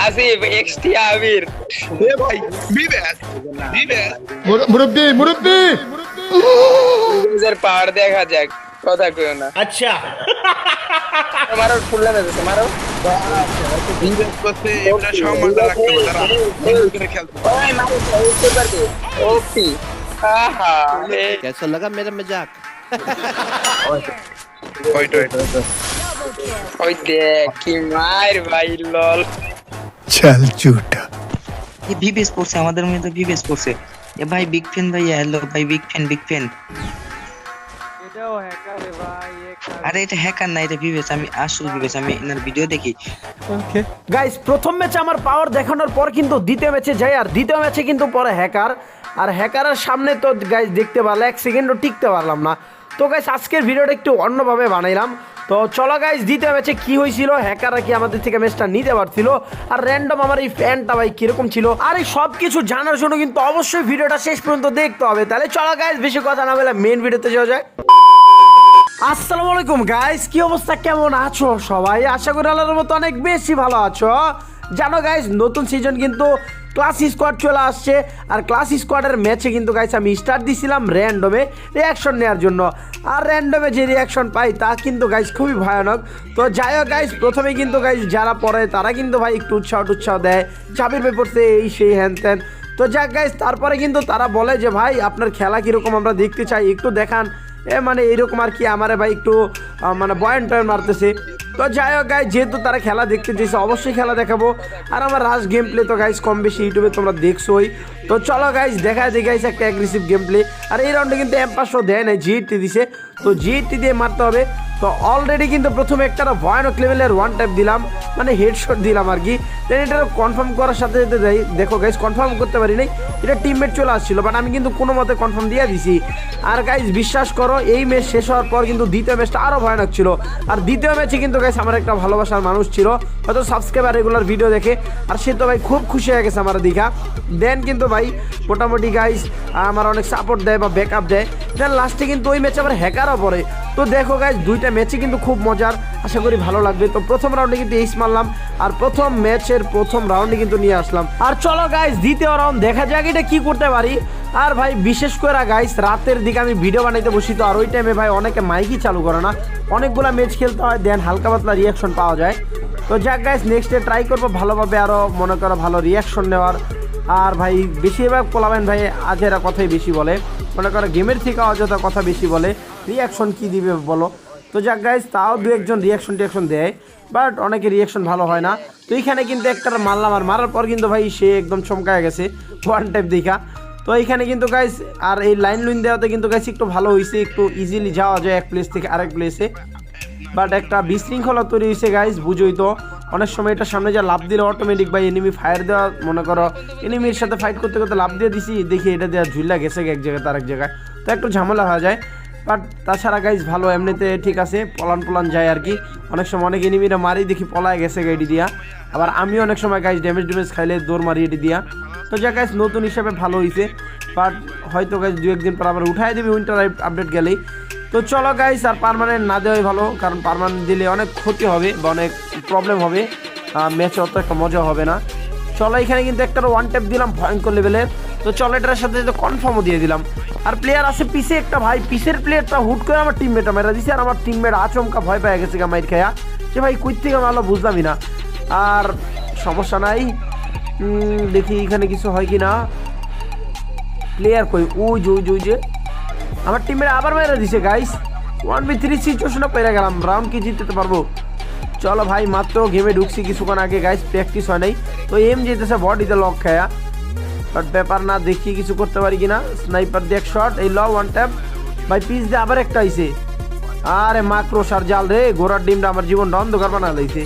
Asif XT আবির এ ভাই বিবেক বিবেক মুরব্বী মুরব্বী নিজের পাওয়ার দেখা যাক কথা কইও না अच्छा মারো ফুল্লা মেরেছে মারো বিবেক করতে এবার সম্মানটা লাগতে হবে তারা সুন্দর করে খেলতে ওই মারো উঠতে পারবে ওপি আহা এ कैसा लगा मेरा मजाक ওইটা ওইটা ওই দেখ কি মার ভাই লল চল বিবেস পড়ছে আমাদের মধ্যে পড়ছে এ ভাই বিগ ফ্যান ভাই হ্যালো ভাই বিগ ফ্যান বিগ ফ্যান আরে এটা হ্যাকার না এটা আমি আসল আমি এনার ভিডিও দেখি গাইস প্রথম ম্যাচে আমার পাওয়ার দেখানোর পর কিন্তু দ্বিতীয় ম্যাচে যাই আর দ্বিতীয় ম্যাচে কিন্তু পরে হ্যাকার আর হ্যাকারের সামনে তো গাইস দেখতে পারলে এক সেকেন্ডও টিকতে পারলাম না। তো গাইস আজকের ভিডিওটা একটু অন্যভাবে বানাইলাম। তো চলো গাইজ দ্বিতীয় ম্যাচে কি হয়েছিল? হ্যাকাররা কি আমাদের থেকে ম্যাচটা নিতে পারছিল? আর র্যান্ডম আমার এই ফ্যানটা ভাই কীরকম ছিল? আর এই সব কিছু জানার জন্য কিন্তু অবশ্যই ভিডিওটা শেষ পর্যন্ত দেখতে হবে। তাহলে চলো গাইজ বেশি কথা না বলে মেন ভিডিওতে যাওয়া যায় আসসালামু আলাইকুম গাইস কি অবস্থা? কেমন আছো সবাই? আশা করি আল্লাহর মতো অনেক বেশি ভালো আছো। জানো গাইস নতুন সিজন কিন্তু ক্লাস স্কোয়াড চলে আসছে। আর ক্লাস স্কোয়াডের ম্যাচে কিন্তু গাইস আমি স্টার্ট দিছিলাম র্যান্ডমে রিয়াকশন নেওয়ার জন্য। আর র্যান্ডমে যে রিয়াকশন পাই তা কিন্তু গাইস খুবই ভয়ানক। তো যাই হোক গাইস প্রথমে কিন্তু গাইস যারা পড়ে তারা কিন্তু ভাই একটু উৎসাহ উৎসাহ দেয়। চাবির পেপরতে এই, সেই, হ্যান, ত্যান। তো যাক গাইস তারপরে কিন্তু তারা বলে যে, ভাই, আপনার খেলা কীরকম আমরা দেখতে চাই? একটু দেখান। এ মানে এরকম আর কি আমারে ভাই একটু মানে বয়ান টয়ন মারতেছে। তো যাই হোক গাইজ যেহেতু তারা খেলা দেখতে চাইছে, অবশ্যই খেলা দেখাবো। আর আমার রাজ গেম প্লে তো গাইজ কম বেশি ইউটিউবে তোমরা দেখছোই। তো চলো গাইজ দেখা যায় গাইজ একটা অ্যাগ্রেসিভ গেম প্লে আর এই রাউন্ডে কিন্তু এম্পাসও দেয় নাই জিটি দিছে। তো জিএটি দিয়ে মারতে হবে। তো অলরেডি কিন্তু প্রথমে একটা ভয়ানক লেভেলের ওয়ান টাইপ দিলাম মানে হেডশট দিলাম আর কি। দেন এটা কনফার্ম করার সাথে সাথে দেখো গাইজ কনফার্ম করতে পারি নাই। এটা টিমমেট চলে আসছিল বাট আমি কিন্তু কোনো মতে কনফার্ম দিয়ে দিছি। আর গাইজ বিশ্বাস করো, এই ম্যাচ শেষ হওয়ার পর কিন্তু দ্বিতীয় ম্যাচটা আরও ভয়ানক ছিল। আর দ্বিতীয় ম্যাচে কিন্তু গাইজ আমার একটা ভালোবাসার মানুষ ছিল। হয়তো সাবস্ক্রাইবার রেগুলার ভিডিও দেখে। আর সে তো ভাই খুব খুশি হয়ে গেছে আমার দীঘা দেন কিন্তু ভাই, মোটামুটি গাইজ আমার অনেক সাপোর্ট দেয় বা ব্যাকআপ দেয়। দেন লাস্টে কিন্তু ওই ম্যাচে আবার হ্যাকারও পড়ে তো দেখো গাইজ দুইটা ম্যাচই কিন্তু খুব মজার। আশা করি ভালো লাগবে। তো প্রথম রাউন্ডে কিন্তু এইস মারলাম। আর প্রথম ম্যাচের প্রথম রাউন্ডে কিন্তু নিয়ে আসলাম। আর চলো গাইজ দ্বিতীয় রাউন্ড দেখা যাক এটা কি করতে পারি। আর ভাই, বিশেষ করে গাইস রাতের দিকে আমি ভিডিও বানাইতে বসি। তো আর ওই টাইমে ভাই, অনেকে মাইকই চালু করে না। অনেকগুলো ম্যাচ খেলতে হয় দেন হালকা পাতলা রিয়াকশন পাওয়া যায়। তো যাক গাইস নেক্সটে ট্রাই করব। ভালোভাবে আরও মনে করো, ভালো রিয়াকশন নেওয়ার। আর ভাই, বেশিরভাগ পোলাবেন ভাই, আজেরা কথাই বেশি বলে। মনে করো গেমের থেকে অযথা কথা বেশি বলে। রিয়াকশন কি দিবে বলো? তো যাক গাইস তাও দু একজন রিয়াকশন টিয়াকশন দেয় বাট অনেকে রিয়াকশন ভালো হয় না। তো এইখানে কিন্তু একটা মারলাম আর মারার পর কিন্তু ভাই সে একদম চমকায় গেছে ওয়ান টাইপ দেখা। তো এইখানে কিন্তু গাইস আর এই লাইন লুইন দেওয়াতে কিন্তু গাইস একটু ভালো হয়েছে একটু ইজিলি যাওয়া যায় এক প্লেস থেকে আরেক প্লেসে বাট একটা বিশৃঙ্খলা তৈরি হয়েছে গাইস বুঝোই তো। অনেক সময় এটা সামনে যা লাভ দিলে অটোমেটিক বা এনিমি ফায়ার দেওয়া, মনে করো এনিমির সাথে ফাইট করতে করতে লাভ দিয়ে দিছি, দেখি এটা দেওয়া ঝুল্লা গেছে এক জায়গায় তার এক জায়গায়। তো একটু ঝামেলা হয়ে যায়। বাট তাছাড়া গাইজ ভালো, এমনিতে ঠিক আছে, পলান পলান যায় আর কি। অনেক সময় অনেক এনিমিরা মারি দেখি পলায় গেছে গাইডি দিয়া। আবার আমি অনেক সময় গাইজ ড্যামেজ ড্যামেজ খাইলে দৌড় মারি এটি দিয়া। তো যা গাইজ নতুন হিসাবে ভালো হয়েছে বাট হয়তো গাইজ দু একদিন পর আবার উঠাই দেবে উইন্টার আপডেট গেলেই। তো চলো গাইস আর পারমানেন্ট না দেওয়াই ভালো, কারণ পারমানেন্ট দিলে অনেক ক্ষতি হবে বা অনেক প্রবলেম হবে। ম্যাচে অত একটা মজা হবে না। চলো এখানে কিন্তু একটা ওয়ান ট্যাপ দিলাম, ভয়ঙ্কর লেভেলের তো চলো এটার সাথে সাথে কনফার্মও দিয়ে দিলাম। আর প্লেয়ার আছে পিসে একটা ভাই, পিসের প্লেয়ারটা হুট করে আমার টিমমেটটা মেরা দিছে, আর আমার টিমমেট আচমকা ভয় পেয়ে গেছে মাইর খায়া। যে ভাই, কুই থেকে ভালো বুঝলামই না। আর সমস্যা নাই। দেখি এখানে কিছু হয় কি না প্লেয়ার কই ওই যে ওই যে। আমার টিমের আবার মেরে দিছে গাইস ওয়ান বি থ্রি সিচুয়েশনে পেরে গেলাম। রাউন্ড কি জিততে পারব? চলো ভাই, মাত্র গেমে ঢুকছি কিছুক্ষণ আগে গাইস প্র্যাকটিস হয় নাই। তো এম যেতেছে বডিতে লক খায়া। বাট ব্যাপার না, দেখি কিছু করতে পারি কিনা। স্নাইপার দিয়ে এক শট এই ল ওয়ান ট্যাপ ভাই পিস দিয়ে আবার একটা আইছে। আরে মাক্রো সার জাল রে। গোড়ার ডিমটা আমার জীবনটা অন্ধকার বানা লাইছে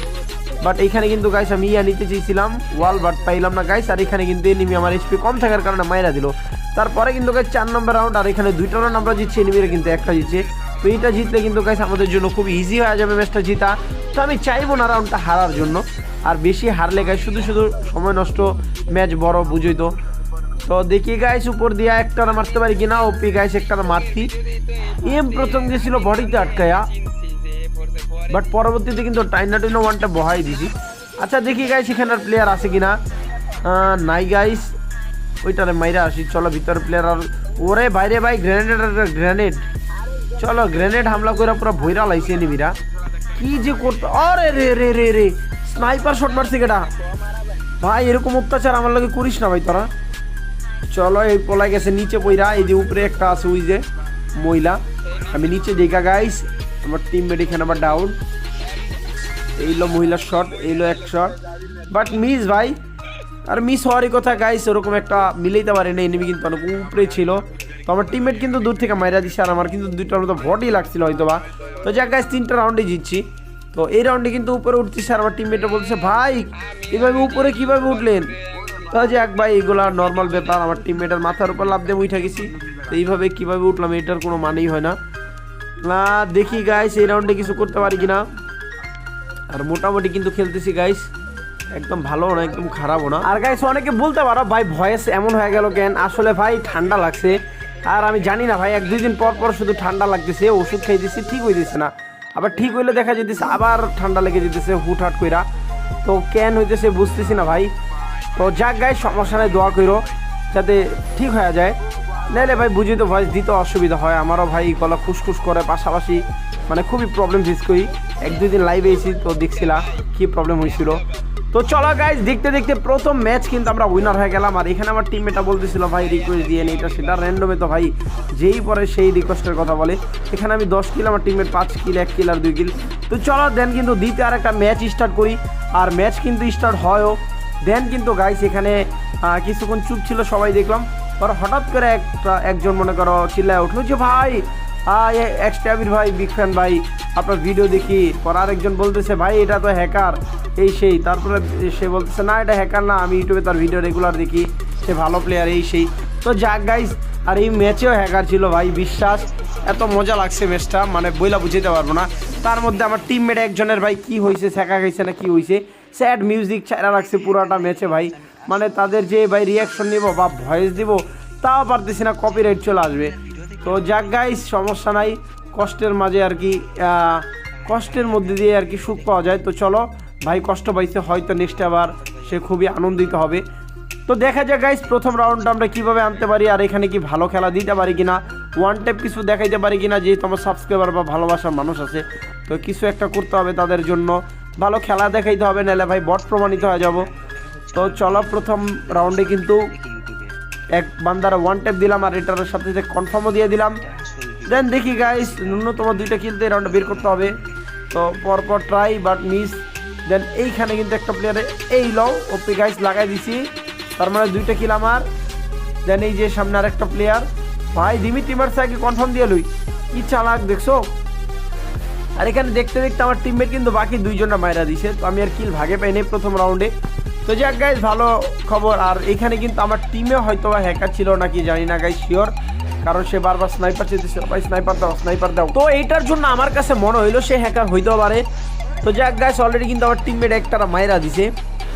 বাট এখানে কিন্তু গাইস আমি ইয়া নিতে চেয়েছিলাম। ওয়াল বাট পাইলাম না গাইস আর এখানে কিন্তু এনিমি আমার এইচপি কম থাকার কারণে মাইরা দিল। তারপরে কিন্তু গাইস চার নম্বর রাউন্ড আর এখানে দুইটা রাউন্ড আমরা জিতছি এনিমিরা কিন্তু একটা জিতছে। তো এইটা জিতলে কিন্তু গাইস আমাদের জন্য খুব ইজি হয়ে যাবে ম্যাচটা জিতা। তো আমি চাইব না রাউন্ডটা হারার জন্য। আর বেশি হারলে গাইস শুধু শুধু সময় নষ্ট ম্যাচ বড়, বুঝোই তো। তো দেখি গাইস উপর দিয়ে একটা মারতে পারি কিনা ওপি গাইস একটা মারতি এম প্রথম গেছিল বডিতে আটকায়া। বাট পরবর্তীতে কিন্তু টাইনা টাইনা ওয়ানটা বহাই দিছি। আচ্ছা দেখি গাইস এখানে প্লেয়ার আছে কিনা। নাই গাইস ওইটারে মাইরা আসি, চলো ভিতরে প্লেয়ার আর ওরে বাইরে ভাই গ্রেনেড গ্রেনেড চলো গ্রেনেড হামলা করে পুরো ভৈরা লাইছে নিবিরা কি যে করতে আরে রে রে রে রে। স্নাইপার শট মারছে কেটা ভাই, এরকম অত্যাচার আমার লাগে করিস না ভাই তোরা। চলো এই পলাই গেছে নিচে পইরা, এই যে উপরে একটা আছে ওই যে মহিলা। আমি নিচে দেখা গাইস আমার টিম মেট এখানে আবার ডাউন এইলো মহিলার শট এইলো এক শট বাট মিস ভাই আর মিস হওয়ারই কথা গাইস ওরকম একটা মিলাইতে পারে না এনিমি কিন্তু অনেক উপরে ছিল। তো আমার টিমমেট কিন্তু দূর থেকে মাইরা দিচ্ছে আর আমার কিন্তু দুইটার মতো ভটই লাগছিল হয়তো বা তো যাক গাইস তিনটা রাউন্ডে জিতছি। তো এই রাউন্ডে কিন্তু উপরে উঠতেছে, আর আমার টিমমেটটা বলছে ভাই, এভাবে উপরে কীভাবে উঠলেন? তো যাক, ভাই, এগুলা নর্মাল ব্যাপার, আমার টিমমেটের মাথার উপর লাভ দিয়ে উঠে গেছি। তো এইভাবে কীভাবে উঠলাম, এটার কোনো মানেই হয় না। না, দেখি গাইস এই রাউন্ডে কিছু করতে পারি কিনা। আর মোটামুটি কিন্তু খেলতেছি গাইস একদম ভালো না, একদম খারাপও না। আর গাইস অনেকে বলতে পারো, ভাই, ভয়েস এমন হয়ে গেল কেন? আসলে ভাই, ঠান্ডা লাগছে। আর আমি জানি না ভাই, এক দুই দিন পর পর শুধু ঠান্ডা লাগতেছে, ওষুধ খেয়ে দিচ্ছি ঠিক হয়ে দিচ্ছে না। আবার ঠিক হইলে দেখা যেতেছে আবার ঠান্ডা লেগে যেতেছে হুটহাট কইরা। তো কেন হইতেছে বুঝতেছি না ভাই। তো যাক গাই সমস্যা নাই, দোয়া করো যাতে ঠিক হয়ে যায়। নাইলে ভাই, বুঝি তো ভয়েস দিতে অসুবিধা হয়। আমারও ভাই, গলা খুসখুস করে, পাশাপাশি মানে খুবই প্রবলেম ফেস করি। এক দুই দিন লাইভে এসেছি তো দেখছিলা কি প্রবলেম হয়েছিল তো চলো গাইজ দেখতে দেখতে প্রথম ম্যাচ কিন্তু আমরা উইনার হয়ে গেলাম। আর এখানে আমার টিমমেটা বলতেছিল, ভাই রিকোয়েস্ট দিয়ে এটা সেটা র্যান্ডমে তো ভাই, যেই পরে সেই রিকোয়েস্টের কথা বলে। এখানে আমি দশ কিল আমার টিমের পাঁচ কিল এক কিল আর দুই কিল তো চলো দেন কিন্তু দ্বিতীয় আর একটা ম্যাচ স্টার্ট করি। আর ম্যাচ কিন্তু স্টার্ট হয়ও। দেন কিন্তু গাইস এখানে কিছুক্ষণ চুপ ছিল, সবাই দেখলাম। পর হঠাৎ করে একটা, একজন মনে করো, চিল্লায় উঠল যে, ভাই এক্সট্রাবির ভাই বিগ ফ্যান ভাই আপনার ভিডিও দেখি। পর আরেকজন বলতেছে, ভাই, এটা তো হ্যাকার এই সেই। তারপরে সে বলতেছে, না, এটা হ্যাকার না, আমি ইউটিউবে তার ভিডিও রেগুলার দেখি। সে ভালো প্লেয়ার এই সেই। তো যাক গাইস আর এই ম্যাচেও হ্যাকার ছিল, ভাই, বিশ্বাস। এত মজা লাগছে ম্যাচটা মানে বইলা বুঝাতে পারব না। তার মধ্যে আমার টিমমেট একজনের, ভাই, কি হয়েছে শেখা গেছে না কি হয়েছে স্যাড মিউজিক ছাড়া রাখছে পুরাটা ম্যাচে ভাই। মানে তাদের যে, ভাই রিয়াকশন নিব বা ভয়েস দিব, তাও পারতেছি না কপিরাইট চলে আসবে। তো যাক গাইস সমস্যা নাই। কষ্টের মাঝে আর কি কষ্টের মধ্যে দিয়ে আর কি সুখ পাওয়া যায়। তো চলো, ভাই কষ্ট পাইছে, হয়তো নেক্সট আবার সে খুবই আনন্দিত হবে। তো দেখা যাক গাইস প্রথম রাউন্ডটা আমরা কীভাবে আনতে পারি, আর এখানে কি ভালো খেলা দিতে পারি কিনা। ওয়ান টাইপ কিছু দেখাইতে পারি কিনা, যেহেতু আমার সাবস্ক্রাইবার বা ভালোবাসার মানুষ আছে। তো কিছু একটা করতে হবে তাদের জন্য। ভালো খেলা দেখাইতে হবে, নাহলে ভাই বট প্রমাণিত হয়ে যাব। তো চলো, প্রথম রাউন্ডে কিন্তু এক বান্দার ওয়ান টাইপ দিলাম, আর এটার সাথে সাথে কনফার্মও দিয়ে দিলাম। দেন দেখি গাইস ন্যূনতম দুইটা কিলতে রাউন্ডে বের করতে হবে। তো পরপর ট্রাই বাট মিস দেন এইখানে কিন্তু একটা প্লেয়ারে এই লও ওপি গাইস লাগাই দিছি। তার মানে দুইটা কিল আমার। দেন এই যে সামনে আর একটা প্লেয়ার ভাই দিমি টিমার সাইকে কনফার্ম দিয়ে লই। কি চালাক, দেখছ? আর এখানে দেখতে দেখতে আমার টিমমেট কিন্তু বাকি দুইজনটা মায়েরা দিছে। তো আমি আর কিল ভাগে পাইনি প্রথম রাউন্ডে তো যাক গাইজ ভালো খবর। আর এখানে কিন্তু আমার টিমে হয়তো হ্যাকার ছিল নাকি, জানি না গাইজ শিওর কারণ সে বারবার স্নাইপার চেয়েছিল ভাই স্নাইপার দাও স্নাইপার দাও। তো এইটার জন্য আমার কাছে মনে হইল সে হ্যাকার হইতেও পারে। তো যাক গাইজ অলরেডি কিন্তু আমার টিমমেট একটা মায়েরা দিছে।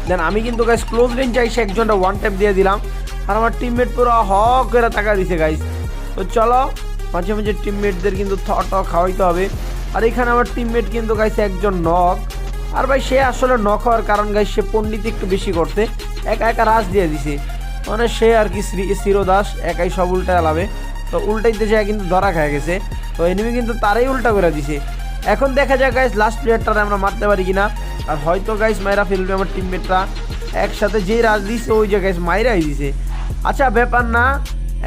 দেন আমি কিন্তু গাইজ ক্লোজ রেঞ্জ যাই সে একজনটা ওয়ান ট্যাপ দিয়ে দিলাম। আর আমার টিমমেট পুরো হ করে টাকা দিছে গাইজ তো চলো, মাঝে মাঝে টিমমেটদের কিন্তু থ ট খাওয়াইতে হবে। আর এখানে আমার টিমমেট কিন্তু গাইছে একজন নক আর ভাই, সে আসলে নক হওয়ার কারণ গাই সে পণ্ডিত একটু বেশি করতে। একা একা রাজ দিয়ে দিছে। মানে সে আর কি শ্রী শিরোদাস একাই সব উল্টা এলাবে তো উল্টাইতে যায় কিন্তু ধরা খেয়ে গেছে। তো এনিমি কিন্তু তারাই উল্টা করে দিছে। এখন দেখা যায় গাইস লাস্ট প্লেয়ারটারে আমরা মারতে পারি কিনা। আর হয়তো গাইস মাইরা ফেলবে আমার টিমমেটরা একসাথে যেই রাজ দিছে, ওই যে গাইস মাইরাই দিছে। আচ্ছা ব্যাপার না।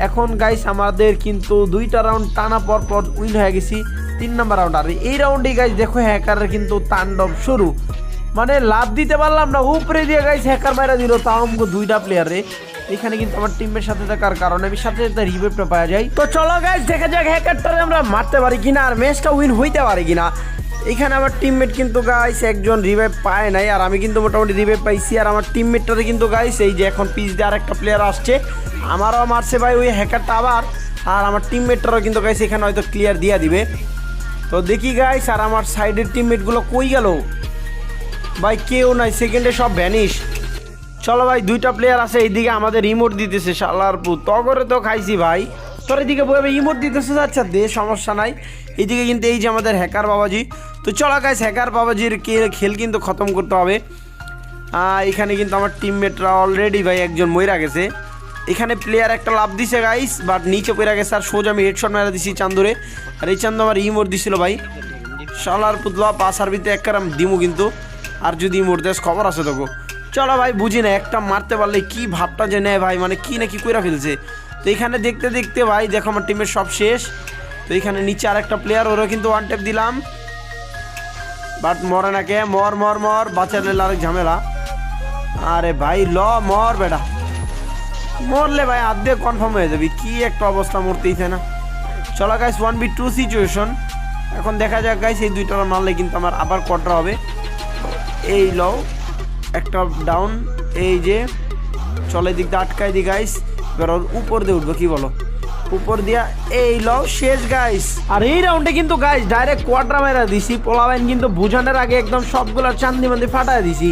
এখন গাইস আমাদের কিন্তু দুইটা রাউন্ড টানা পর পর উইন হয়ে গেছি। তিন নাম্বার রাউন্ড আর এই রাউন্ডে গাইস দেখো হ্যাকারের কিন্তু তাণ্ডব শুরু। মানে লাভ দিতে পারলাম না। উপরে দিয়ে গাইস হ্যাকার মারা দিল। তাও দুইটা প্লেয়ারে এখানে কিন্তু আমার টিমের সাথে থাকার কারণে আমি সাথে সাথে রিভেভটা পাওয়া যায়। তো চলো গাইস দেখা যাক হ্যাকারটারে আমরা মারতে পারি কিনা আর ম্যাচটা উইন হইতে পারি কিনা। এখানে আমার টিমমেট কিন্তু গাইস একজন রিভাইভ পায় নাই আর আমি কিন্তু মোটামুটি রিভাইভ পাইছি আর আমার টিমমেটটাতে কিন্তু গাইস এই যে এখন পিচ দিয়ে আর একটা প্লেয়ার আসছে। আমারও মারছে ভাই ওই হ্যাকারটা আবার। আর আমার টিমমেটটারও কিন্তু গাইস এখানে হয়তো ক্লিয়ার দিয়ে দিবে। তো দেখি গাইস আর আমার সাইডের টিমমেটগুলো কই গেল? ভাই কেউ নাই সেকেন্ডে সব ভ্যানিশ চলো ভাই, দুইটা প্লেয়ার আছে, এইদিকে আমাদের ইমোট দিতেছে শালার পু তগরে তো খাইছি ভাই। তোর এদিকে বলবে ইমোট দিতেছে আচ্ছা দে, সমস্যা নাই। এইদিকে কিন্তু এই যে আমাদের হ্যাকার বাবাজি। তো চলো গাইস হ্যাকার বাবাজির খেল কিন্তু খতম করতে হবে। এখানে কিন্তু আমার টিমমেটরা অলরেডি ভাই একজন মইরা গেছে। এখানে প্লেয়ার একটা লাভ দিছে গাইস বাট নিচে পড়ে গেছে, আর সোজা আমি হেডশট মেরা দিছি চান্দুরে। আর এই চান্দু আমার ইমোর দিছিল ভাই। শালার পুতলা পাস আর ভিতরে একবার দিমু কিন্তু। আর যদি ইমোর দেশ খবর আছে তোকে। চলো ভাই, বুঝি না, একটা মারতে পারলে কি ভাবটা যে নেয় ভাই মানে কি না কি কইরা ফেলছে। তো এখানে দেখতে দেখতে ভাই, দেখো আমার টিমের সব শেষ। তো এখানে নিচে আর একটা প্লেয়ার ওরা কিন্তু ওয়ান টেপ দিলাম। বাট মরে না কে? মর মর মর বাঁচালে আরেক ঝামেলা। আরে ভাই, ল, মর বেটা। মরলে ভাই আধে কনফার্ম হয়ে যাবি, কি একটা অবস্থা মরতেইছে না। চলো guys one B two situation এখন দেখা যাক গাইস এই দুইটা মারলে কিন্তু আমার আবার কটরা হবে। এই লও। একটা ডাউন এই যে, চলে দিক দিয়ে আটকাই দি গাইস এবার ওর উপর দিয়ে উঠবো, কি বলো? উপর দিয়া, এই লও, শেষ গাইস আর এই রাউন্ডে কিন্তু গাইস ডাইরেক্ট কোয়াড্রা মেরা দিছি। পোলাবাইন কিন্তু বুঝানোর আগে একদম সবগুলো চান্দি মান্দি ফাটায় দিছি।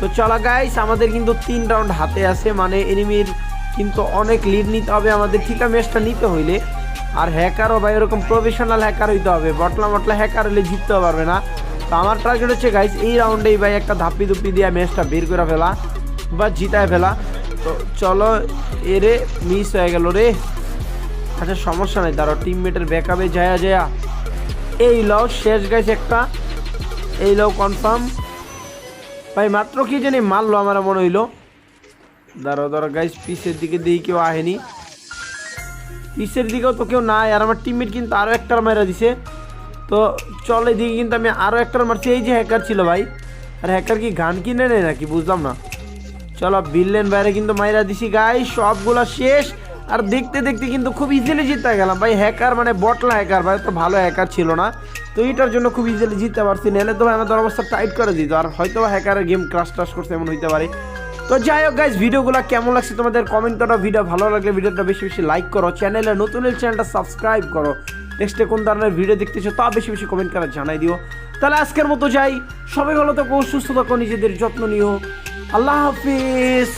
তো চলো গাইস আমাদের কিন্তু তিন রাউন্ড হাতে আছে। মানে এনিমির কিন্তু অনেক লিড নিতে হবে। আমাদের ঠিকা ম্যাচটা নিতে হইলে। আর হ্যাকারও বা এরকম প্রফেশনাল হ্যাকার হইতে হবে। বটলা মটলা হ্যাকার হলে জিততে পারবে না। তো আমার টার্গেট হচ্ছে গাইস এই রাউন্ডেই ভাই একটা ধাপ্পি ধুপ্পি দিয়ে ম্যাচটা বের করে ফেলা বা জিতায় ফেলা। তো চলো, এরে মিস হয়ে গেল রে। আচ্ছা সমস্যা নাই, দাঁড়াও টিমমেটের ব্যাকআপে যায়া যায়া। এই লও, শেষ গাইস একটা। এই লও কনফার্ম ভাই, মাত্র কি জানি মারলো আমার মনে হইল। দাঁড়াও দাঁড়াও গাইস পিসের দিকে দিই কেউ আহেনি পিসের দিকেও তো কেউ নাই, আর আমার টিমমেট কিন্তু আরও একটার মারা দিছে। তো চল এদিকে কিন্তু আমি আরও একটার মারছি এই যে হ্যাকার ছিল ভাই। আর হ্যাকার কি গান কিনে নেয় নাকি? বুঝলাম না। চলো বিললেন বাইরে কিন্তু মাইরা দিছি গাই সবগুলা শেষ। আর দেখতে দেখতে কিন্তু খুব ইজিলি জিততে গেলাম। ভাই হ্যাকার মানে বটলা হ্যাকার ভাই, তো ভালো হ্যাকার ছিল না। তো এইটার জন্য খুব ইজিলি জিততে পারছি। নাহলে তো ভাই আমাদের অবস্থা টাইট করে দিত। আর হয়তো হ্যাকারের গেম ক্রাশ টাশ করছে, এমন হইতে পারে। তো যাই হোক গাইজ ভিডিওগুলো কেমন লাগছে তোমাদের কমেন্ট করো। ভিডিও ভালো লাগলে ভিডিওটা বেশি বেশি লাইক করো। চ্যানেলে নতুন চ্যানেলটা সাবস্ক্রাইব করো। নেক্সটে কোন ধরনের ভিডিও দেখতেছো তা বেশি বেশি কমেন্ট করে জানাই দিও। তাহলে আজকের মতো যাই। সবাই ভালো থাকো, সুস্থ থাকো, নিজেদের যত্ন নিও। আল্লাহ হাফিজ।